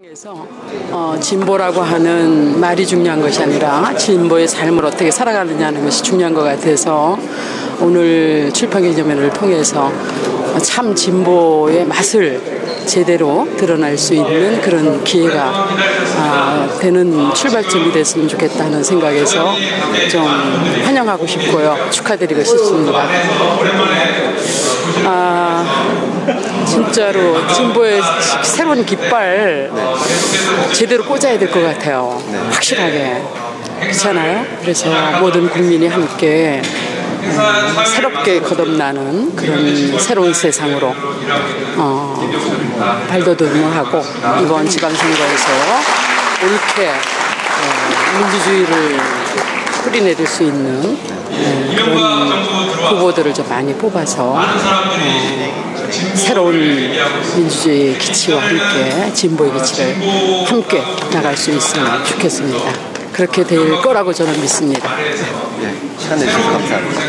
그래서 어, 진보라고 하는 말이 중요한 것이 아니라 진보의 삶을 어떻게 살아가느냐는 것이 중요한 것 같아서 오늘 출판 기념회를 통해서 참 진보의 맛을 제대로 드러날 수 있는 그런 기회가 아, 되는 출발점이 됐으면 좋겠다는 생각에서 좀 환영하고 싶고요 축하드리고 싶습니다. 아, 진짜로 진보의 새로운 깃발 제대로 꽂아야 될 것 같아요. 확실하게. 그렇잖아요? 그래서 모든 국민이 함께 음, 새롭게 거듭나는 그런 새로운 세상으로 어, 발돋움을 하고 이번 지방선거에서 옳게 어, 민주주의를 뿌리내릴 수 있는 네, 그런 후보들을 좀 많이 뽑아서 어, 새로운 민주주의의 기치와 함께 진보의 기치를 함께 나갈 수 있으면 좋겠습니다. 그렇게 될 거라고 저는 믿습니다. 네, 시간 내주셔서 감사합니다.